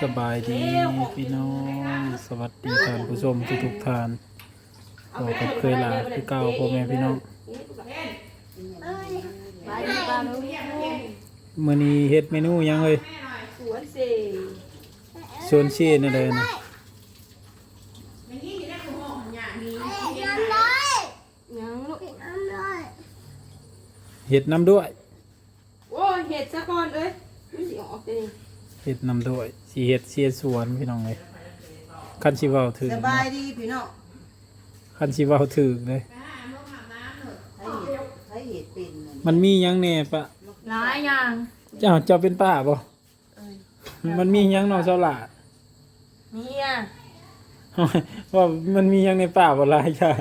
สบายดีพี่น้องสวัสดีท่านผู้ชมทุกๆท่านขอกับเคยลาคือเก่าพ่อแม่พี่น้องมื้อนี้เฮ็ดเมนูยังเอ้ยสวนสิชนอะไรนะเฮ็ดน้ำด้วยโอ้เห็ดซะก่อนเอ้ยมันสิออกเด้นี่ เฮ็ดน้ำด้วยสิเฮ็ดเสียสวนพี่น้องเอ้ยคันสิเว้าถึงสบายดีพี่น้องคันสิเว้าถึงเลยใช้เห็ดเป็นนั่นมันมีหยังแหน่ปะหลายอย่างเจ้าเจ้าเป็นป้าบ่มันมีหยังเนอกเจ้าหล่ะเมียว่ามันมีหยังในป่าบ่หลายอย่าง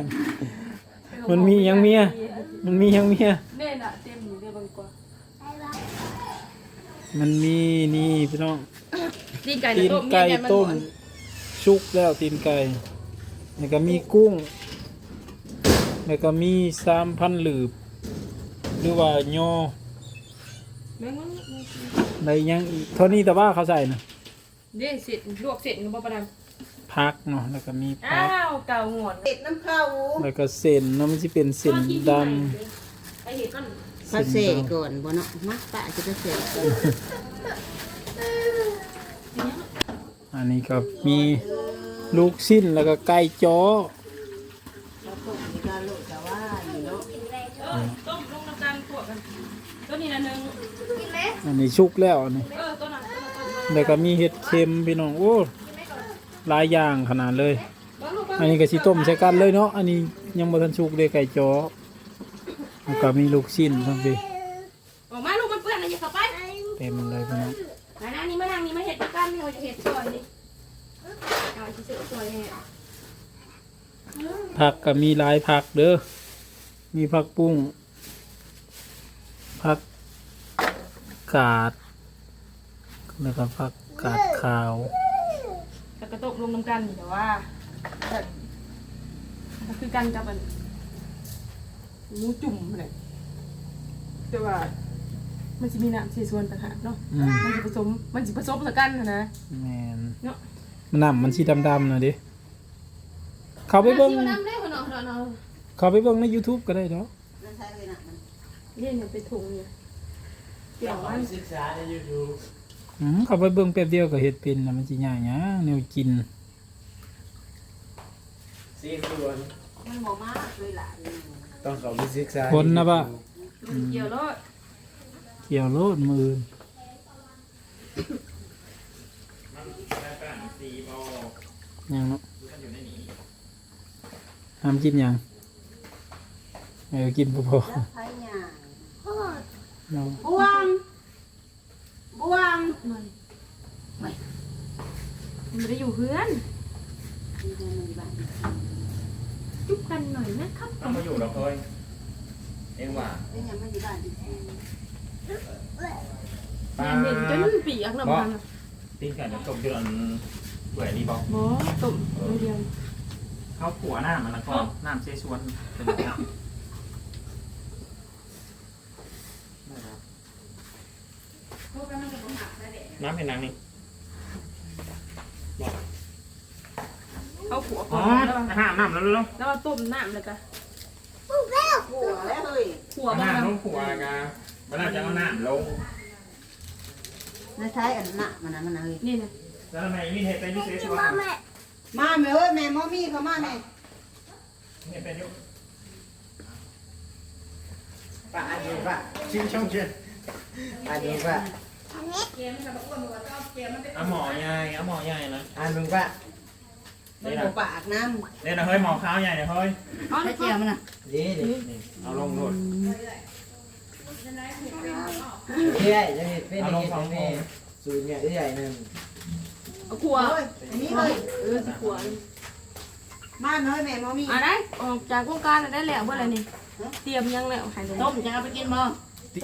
มันมีหยังเมีย มันมีหยังเมียเน่น่ะเต็มอยู่เด้อเบังกว่า มันมีนี่พี่น้องตีนไก่ตีนต้มไก่เมียนต้มนชุกแล้วตีนไก่แล้วก็มีกุ้งแล้วก็มีสามพันหลืบหรือว่าย่อแม่งมันในยังอีกเท่านี้แต่ว่าเขาใส่นะเด้เสร็จลวกเสร็จก็บ่ประดังพักเนาะแล้วก็มีอ้าพักวเก่าหงอนเห็ดน้ำข้าวแล้วก็เส้นเนาะมันจะเป็นเส้นดไปเห็ดมันำมาเสส้นกดำก่อนบ่เนาะมาปะจะจะเสกก่อนอันนี้ก็มีลูกสิ้นแล้วก็ไก่จ้อแล้วก็มีการโลดแต่ว่าอยู่เนาะเออต้มลงน้ำตาลขวดกันตัวนี้ละหนึงอันนี้ชุกแล้วอันนี้เออตัวนั้นตัวนั้นตัวนั้นแล้วก็มีเห็ดเค็มพี่น้องโอ้หลายอย่างขนาดเลยบ่ลูกบ่อันนี้ก็สิต้มใส่กันเลยเนาะอันนี้ยังบ่ทันสุกเลยไก่จ้อ แล้วก็มีลูกชิ้นทั้งพี่ออกมาลูกมันเปื้อนนะอย่าเข้าไปเต็มเลยพี่น้องมานั่งนี่มานั่งนี่มาเห็ดด้วยกันนี่เราจะเห็ดซอยนี่เอาที่ซื้อซอยเนี่ยผักก็มีหลายผักเด้อ มีผักปุ้ง ผักกาด แล้วก็ผักกาดขาวแล้วก็ตกลงน้ำกันแต่ว่าแบบก็คือกันกับมัน หมูจุ่มเลยแต่ว่า มันจะมีน้ำเสียส่วนต่างหากเนาะอืม มันจะผสมมันจะผสมกันนะนะ แม่นเนาะ มันน้ำมันสีดำๆน่ะดิเข้าไปเบิ่งน้ำได้คนเนาะเนาะเข้าไปเบิ่งใน YouTube ก็ได้เนาะนั่นใช้เลยนะมันเนี่ยเนี่ยเป็นถุงเนี่ยเกี่ยวมันอืมเข้าไปเบิ่งแป๊บเดียวก็เฮ็ดเป็นแล้วมันสิยากหยังแนวกินมันบ่มากเลยล่ะ ต้องเขาไปศึกษาคนนะบ่ะเกี่ยวแล้วเกี่ยวโลดมือยังเนาะห้ามกินหยังเออกินพอแล้วไผหยังๆเนาะบวงบวงมันไม่ได้อยู่เพื่อนมีเงินอยู่บ้าน จุ๊บกันหน่อยนะครับต้องมาอยู่เราเคยเองว่าเป็นหยังมันอยู่บ้านอีกทีปลาเห็นจนเปียกแล้วมันตีนไก่จะตกจนเปื่อยนี่บอกหมอตุ่มเดียวเขาขัวหน้ามันแล้วก็น้ำเชชวนเป็นแบบนี้น้ำเป็นนางนี่บอก เอาขัวอ๋ก่ออนแล้วน้ำน้ำแล้วแล้วแล้วต้มน้ำเลยจ้ะหัวแล้วเฮ้ยขัวบ้างน้ำลนะงขัวกันเวลาจะเอาน้ำลงนั่นใช้อันน่ะมันน่ะมันน่ะเฮ้ยนี่นะแล้วทำไมมีเห็ดเป็นพิเศษชวนมาแม่เอ้ยแม่มอมี่เขามาแม่เห็ดเป็นยุป้าอันนี้ป้าชื่อช่องเชื่ออันนี้ป้าเอาหมอใหญ่เอาหมอใหญ่นะอันนึงป้า มันบ่ปากน้ำเดี๋ยวนะเฮ้ยหมอข้าวใหญ่เนี่ยเฮ้ยอ๋อใช้เจียวมันน่ะดีดินี่เอาลงโลดเอื้อยจะเห็ดเป็นเห็ดเป็นแม่สูตรเนี่ยเอื้อยหนึ่งเอาขัวเฮ้ยอันนี้เฮ้ยเออสิขัวมาเฮ้ยแม่มอมี่อะได้ออกจากวงการได้แล้วเมื่อไรนี่ เตรียมยังแล้วหายต้มจะเอาไปกินบ่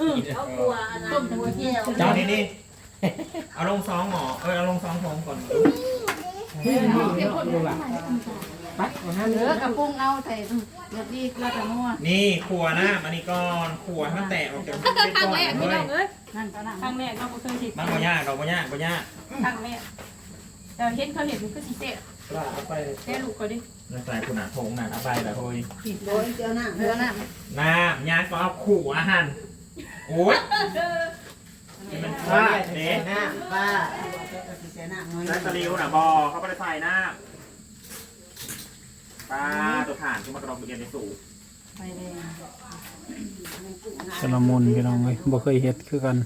อือเอากลัวอันนั้นหัวเจียวเจ้านี่นี่เอาลงซองหมอเออเอาลงซองผมก่อน เฮ้ยดูเนาะดูป่ะฮไปเอาห้าเหเนื้ลือกระปุงเอาใส่เดี๋ยวดีเกลือกับนัวนี่ขัวน้ามันนี่ก่อนขัวให้มันแตกออกจากเป็นก้งอนแรกพี่เลน้ยองเอ้ยนั่นก็นั่งครั้งแรกเราบ่เคยเห็นมันบ่ยากเราบ่ยากบ่ยากครั้งแรกแต่เห็นเขาเห็นมันก็สิเตะว่าเอาไปเตะลูกก็ดินั่นใส่คุณหาทงหนาอาใบแต่โอยผิดโดยเจียวหน้าเจียวหน้าน้ำยากก็เอาขู่อาหารโอ้ยมันพลาดเด็เด็หน้าป้าเจียวหน้าน้อยใส่ตะลิวน่ะบอเขาไม่ได้ใส่น้ำปลาตัวผ่านที่มากระดองเรียนในสูงไปเลยสลมุนพี่น้องเอ้ยบ่เคยเฮ็ดคือกัน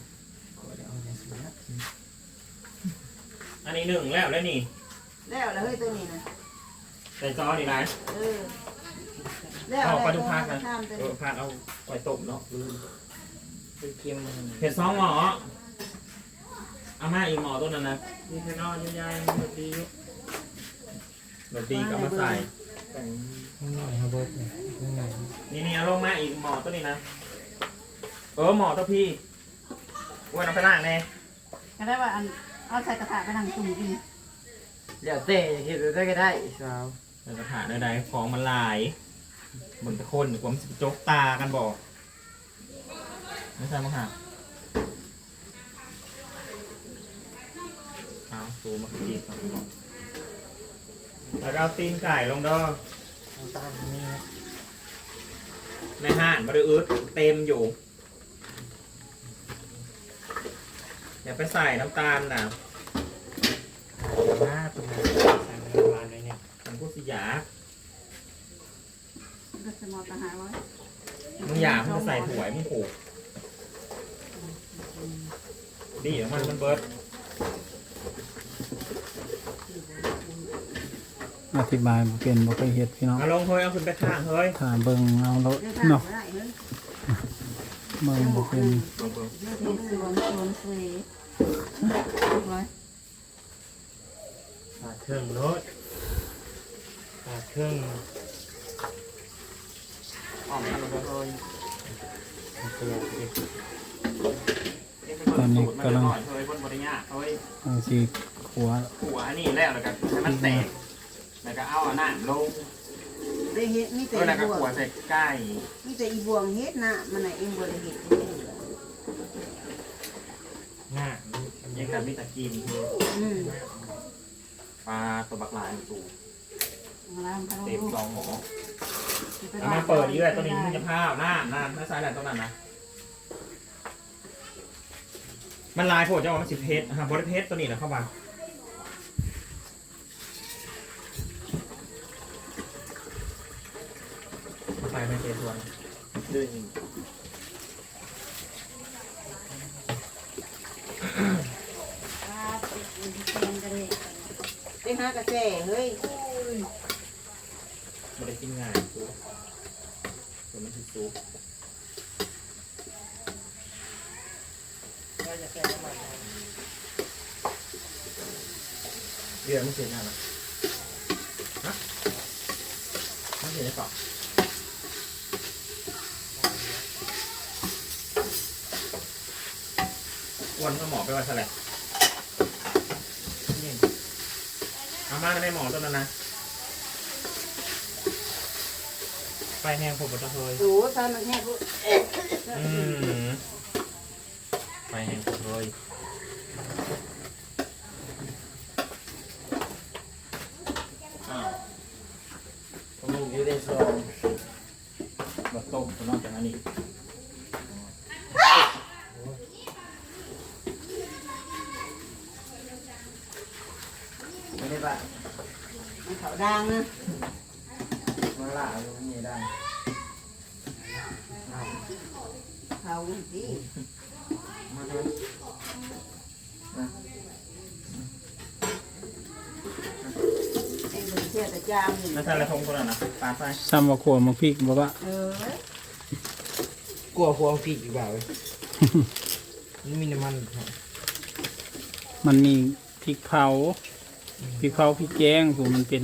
อันนี้หนึ่งแล้วแล้วนี่แล้วแล้วเฮ้ยตัวนี้นะใส่ซอสดีไหมเออแล้วเอาแล้วปลาดุกพักนะข้ามตัวเออนี้ผ่านเอาไว้ต้มเนาะเป็นเค็มมันเผ็ดซองหมอเอามาอีกหมอตัวนั้นนะนี่แค่นอนใหญ่ๆแบบดีแบบดีก็มาใส่แต่งข้างนอกครับเบิร์ดเนี่ยข้างในนี่นี่เอาลงมาอีกหมอตัวนี้นะ เออหมอตัวพี่อ้วนเอาไปล่างแน่ก็ได้ว่าอันเอาใส่กระถางไปนั่งจุ่มกินเดี๋ยวเต้จะคิดดูได้ก็ได้สาวในกระถางใดๆของมันหลายบนตะคนกว่ามันจะจกตากันบอกไม่ใช่มั้งค่ะ เอาสูมาจีบก่อนแล้วก็เอาตีนไก่ลงดอน้ำตาลนี่นะในห้านบริอึดเต็มอยู่ อย่าไปใส่น้ำตาลนะหน้าตรงนั้นใส่น้ำตาลเลยเนี่ยมันพูดสิอยากก็จะมอตหาไว้มึงอยากมึงจะใส่ถวยมึงผูกดีของมันมันเบิร์ด อธิบายบ่เป็นบ่เคยเฮ็ดพี่น้องเอาลงเฮ้ยเอาขึ้นไปข้างเฮ้ยถ้าเบิ่งเอาแล้วเดี๋ยวทางเนาะไม่ได้เฮ้ยเบิ่งบ่เป็นเฮ็ดสวนสวนเสยเรียบร้อยปาดเครื่องรถปาดเครื่องออกมาลงไปเฮ้ยเสียเด็กตอนนี้กำลังเฮ้ยบนบริญญาเฮ้ยเอาสิขัวหัวอันนี้แล้วแล้วก็ให้มันแตก แล้วก็เอาอันนั้นลงได้เฮ็ดมีแต่ออแล้วอีบวขัวงใส่ไก่มีแต่อีบวงเฮ็ดน่ะมันน่ะเองบ่ได้เฮ็ดหน้ายังกับมิตรกินอืมปลาตัวบักลายสูเต็มซองหมอเอามาเปิดอีกเลยตัวนี้มึงจะพาหน้าหน้าหน้าซ้ายแหละตัวนั้นนะมันลายโผล่จะว่ามันสิบเพชรฮะบริเพชรตัวนี้นะเข้ามา ไปไม่เจส่วนดึงไปหากระแสเฮ้ยไม่ได้กินง่ายสูตัวมันที่สูเดี๋ยวมันเสียงานนะฮะมันเสียงต่อ วนสมองไปวันแสลบนี่เอามาในหมอตัวนั้นนะไปแห้งผมก็จะเคยดูถ้ามันแห้งรู้อืมไปแห้งผมเลยอ้าวผมอยู่ในซองบะต้มตัวนอกจากนั้นอีก ไม่ได้ปะมันเขาดังนะมาหล่าอยู่นี่ได้เขาสิมาดูเองเป็นเชื่อแต่จามแล้วใส่อะไรทงตัวนั้นะปาดไปซ้ำว่าขัวมาพริกบ่ว่าเออกลัวควงผิดอยู่เปล่าเว้ยนี่มีน้ำมัน มันมีพริกเผา พริกเผาพริกแกงผมมันเป็น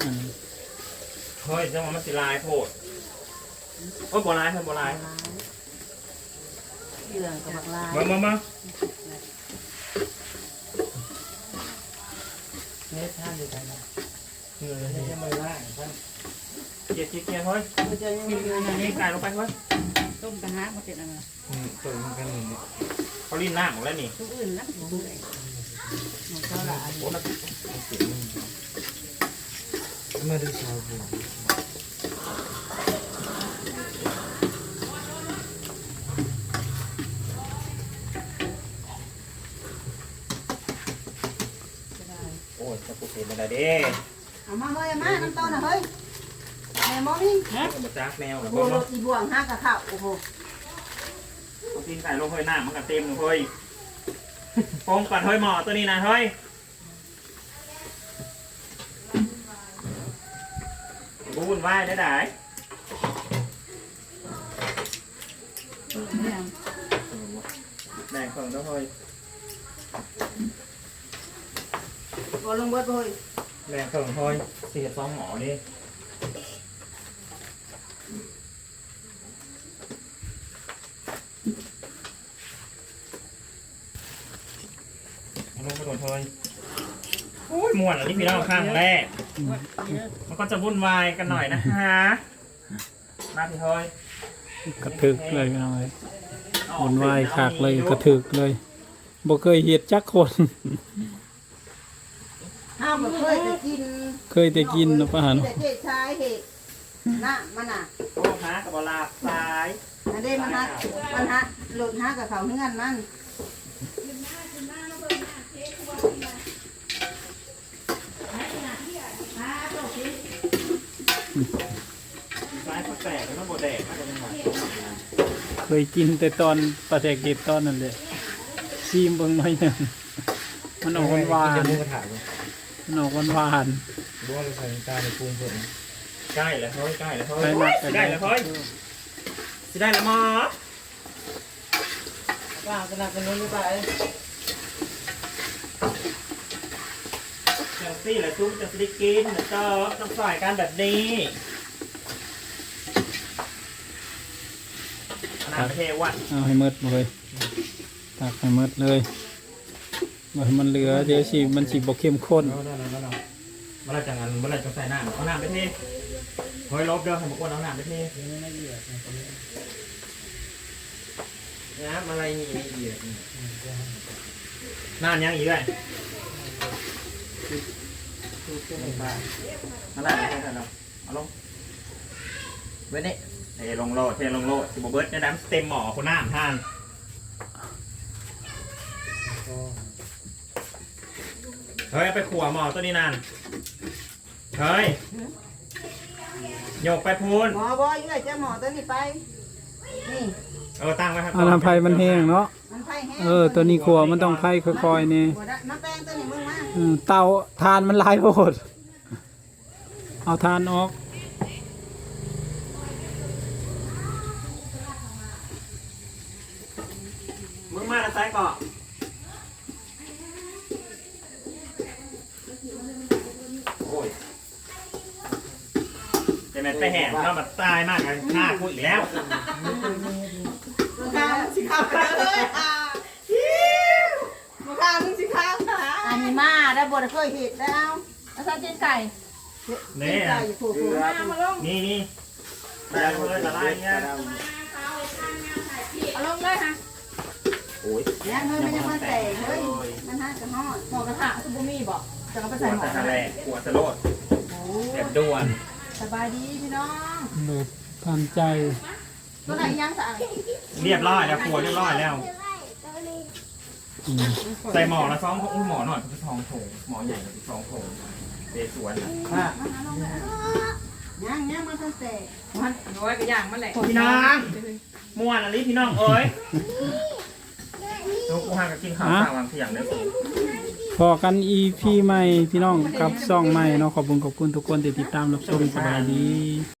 อันเฮ้ยจังหวะมันสิลายโพดโอ้ยโบราณเพิ่นโบราณเหลืองกับบักลายมามามาเนี่ยท่านอยู่ไหนนะเงินไม่ใช่มาล่าท่านเคลียร์ๆเฮ้ยมันจะยังมีอันนั้นนี่ไก่ลงไปเฮ้ยต้มกระทะมันเป็นอะไรอืมตัวมันกันนี่เขาลิ้นหน้าหมดแล้วนี่ทุกอื่นนะมันเลยมัน เท่าไหร่โอ้มันเมื่อได้ชาวบัวโอ้ยจะกูเห็นอะไรเด้เอามาเฮ้ยมาน้ำต้นนะเฮ้ยแม่มอนี่มาจากแมวแล้วโบก็โรตีบวงห้ากระข้าวโอ้โหเอาตีนไก่ลงเฮ้ยหน้ามันก็เต็มเลยเฮ้ยโป่งก่อนเฮ้ยหมอตัวนี้นะเฮ้ยบูนไหว้ได้ไหนแบ่งเพิ่งแล้วเฮ้ยบอลงเบิดเฮ้ยแบ่งเพิ่งเฮ้ยเสียซองหมอนี่ เอาลงไปโดนเฮ้ยโอ้ยม่วนอันนี้พี่น้องข้างแรก มันก็จะวุ่นวายกันหน่อยนะฮะ มาพี่เฮ้ยกระถึกเลยพี่น้องเลยวนวายคักเลยกระถึกเลยบ่เคยเฮ็ดจักคนห้ามแบบเคยจะกิน เคยแต่กินเนาะป้าหันแต่เจ๊ชายเหตุน่ะมันอะโอ้ฮะกับบลาบซ้ายอันนี้มันฮะมันฮะหลุดฮะกับเขาเงื่อนมัน ซ้ายก็แตกแล้วก็บแดกมาจะเป็นไงเคยกินแต่ตอนปลาแดกเด็ดตอนนั้นแหละซีมเบิ่งหน่อยหนึงมันออกหวานจะๆมูกระถางมันออกหวานบัวเลยใส่ตาในปรุงเพิ่มใกล้แล้วเฮ้ยใกล้แล้วเฮ้ยมากสิได้แล้วเฮ้ยสิได้แล้วหมอว่ากันนักกันนู้นหรือเปล่า ซี่แหละซุ้มจะสไดิกินนะจ๊อบต้องฝ่กันแบบนี้ขนาดประเทศวัดเอาให้หมดเลยตักให้หมดเลยบ่ให้มันเหลือเดี๋ยวสิมันสิบ่เข้มข้นเอาเอาเอาเอาเมื่อไรจังงันเมื่อไรจะใส่น้ำเอาน้ำไปเทเฮ้ยลบเด้อให้บุกวนเอาน้ำไปเทน้ำอะไรนี่ละเอียดน้ำยังอีกด้วย มาได้ไม่ได้แล้วเอาลงเว้ยนี่เทลงโลดเทลงโลดสิบเบิร์ดเนี่ยน้ำเต็มหม้อคนน้ำทานเฮ้ยไปขัวหม้อตัวนี้นานเฮ้ยโยกไปพูนหมอบอยเอ้ยเจ้าหมอตัวนี้ไป นี่ เออตั้งไว้ครับอันนั้นไผ่มันแห้งเนาะ มันไผ่แห้งเออ ตัวนี้ขัวมันต้องไผ่ค่อยๆนี่บ่ได้มาแป้งตัวนี้มึงมา อืมเตาทานมันหลายโพดเอาทานออก มึงมาแล้วซ้ายเกาะโอ้ยจะแม่นไปแห่งเราแบบตายมากกันหน้ากูอีกแล้วมึงข้าวสิข้าวเลยอะมึงข้าวมึงสิข้าวอันนี้มา ได้บ่ได้เคยเห็ดแล้วแล้วซาเจนไก่นี่ไก่อยู่ผูกผูกมามาลงนี่นี่แรงเลยละลายเงี้ยเอาลงเลยฮะโอ้ยยังเฮ้ยมันยังมาแตกเฮ้ยมันฮะจะฮอดหมอกระทะซุปเปอร์มี่บอกจะเอาไปปใส่วดหมอแต่ทะเลปวดสะโลดโอ้เจ็บด่วนสบายดีพี่น้องเลิศทันใจตัวไหนย่างสะอาดเรียบร้อยแล้วปวดเรียบร้อยแล้วอืม ใส่หมอละสองอุ้ยหมอหน่อยคือทองโถงหมอใหญ่คือทองโถงเดสวนน่ะยังยังมันต้องแตกมันน้อยก็ย่างมันแหละพี่น้องม่วนอะไรพี่น้องเอ้ยลูกกูห่างกับกินข้าวสามวันเที่ยงได้สิพอกันอีพีใหม่พี่น้องกับซ่องใหม่เนาะขอบคุณขอบคุณทุกคนที่ติดตามรับชมสบายดี